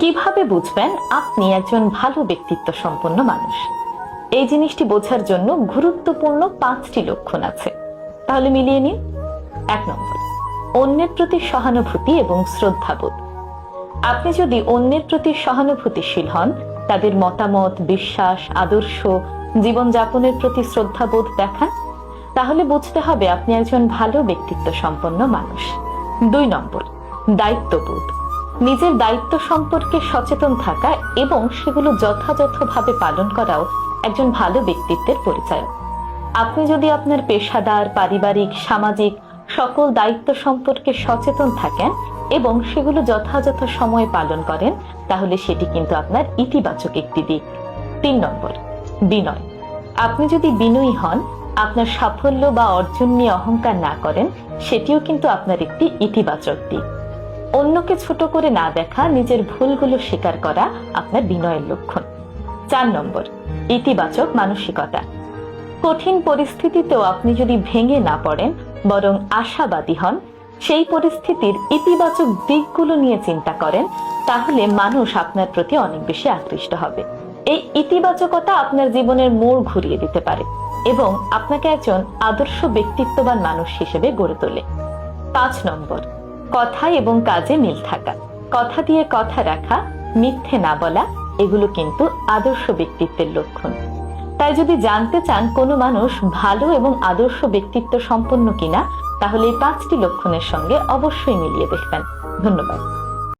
কীভাবে বুঝবেন আপনি একজন ভালো ব্যক্তিত্ব সম্পন্ন মানুষ? এই জিনিসটি বোঝার জন্য গুরুত্বপূর্ণ পাঁচটি লক্ষণ আছে। তাহলে মিলিয়ে নিন। এক নম্বর, অন্যের প্রতি সহানুভূতি এবং শ্রদ্ধাবোধ। আপনি যদি অন্যের প্রতি সহানুভূতিশীল হন, তাদের মতামত, বিশ্বাস, আদর্শ, জীবনযাপনের প্রতি শ্রদ্ধাবোধ দেখান, তাহলে বুঝতে হবে আপনি একজন ভালো ব্যক্তিত্ব সম্পন্ন মানুষ। দুই নম্বর, দায়িত্ববোধ। নিজের দায়িত্ব সম্পর্কে সচেতন থাকা এবং সেগুলো যথাযথভাবে পালন করাও একজন ভালো ব্যক্তিত্বের পরিচয়। আপনি যদি আপনার পেশাদার, পারিবারিক, সামাজিক সকল দায়িত্ব সম্পর্কে সচেতন থাকেন এবং সেগুলো যথাযথ সময়ে পালন করেন, তাহলে সেটি কিন্তু আপনার ইতিবাচক একটি দিক। তিন নম্বর, বিনয়। আপনি যদি বিনয়ী হন, আপনার সাফল্য বা অর্জন নিয়ে অহংকার না করেন, সেটিও কিন্তু আপনার একটি ইতিবাচক দিক। অন্যকে ছোট করে না দেখা নিজের ভুলগুলো স্বীকার করা আপনার বিনয়ের লক্ষণ। চার নম্বর, ইতিবাচক মানসিকতা। কঠিন পরিস্থিতিতেও আপনি যদি ভেঙে না পড়েন, বরং আশাবাদী হন, সেই পরিস্থিতির ইতিবাচক দিকগুলো নিয়ে চিন্তা করেন, তাহলে মানুষ আপনার প্রতি অনেক বেশি আকৃষ্ট হবে। এই ইতিবাচকতা আপনার জীবনের মোড় ঘুরিয়ে দিতে পারে এবং আপনাকে একজন আদর্শ ব্যক্তিত্ববান মানুষ হিসেবে গড়ে তোলে। পাঁচ নম্বর কথা এবং কাজে মিল থাকা। কথা দিয়ে কথা রাখা, মিথ্যে না বলা, এগুলো কিন্তু আদর্শ ব্যক্তিত্বের লক্ষণ। তাই যদি জানতে চান কোনো মানুষ ভালো এবং আদর্শ ব্যক্তিত্ব সম্পন্ন কিনা, তাহলে এই পাঁচটি লক্ষণের সঙ্গে অবশ্যই মিলিয়ে দেখবেন। ধন্যবাদ।